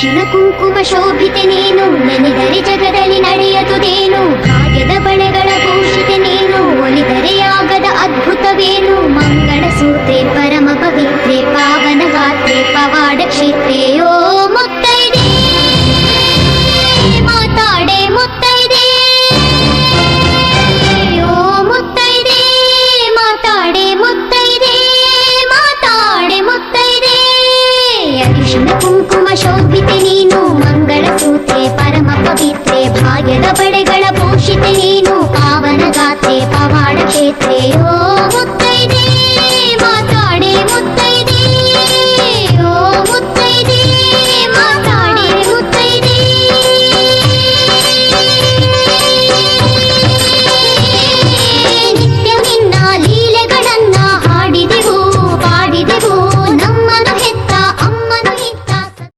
ಅರಿಶಿನ ಕುಂಕುಮ ಶೋಭಿತೆ ನೀನು ನೆನೆದರೆ ಜಗದಲ್ಲಿ ನಡೆಯದುದೇನು ಭಾಗ್ಯದ ಬಳೆಗಳ ಭೂಷಿತೆ ನೀನು ಒಲಿದರೆ ಅದ್ಭುತವೇನು? ಪವಿತ್ರೆ ಭಾಗ್ಯದ ಬಳೆಗಳ ಭೂಷಿತೆ ನೀನು ಪಾವನ ಗಾತ್ರೆ ಪವಾಡ ಕ್ಷೇತ್ರೆ ಓ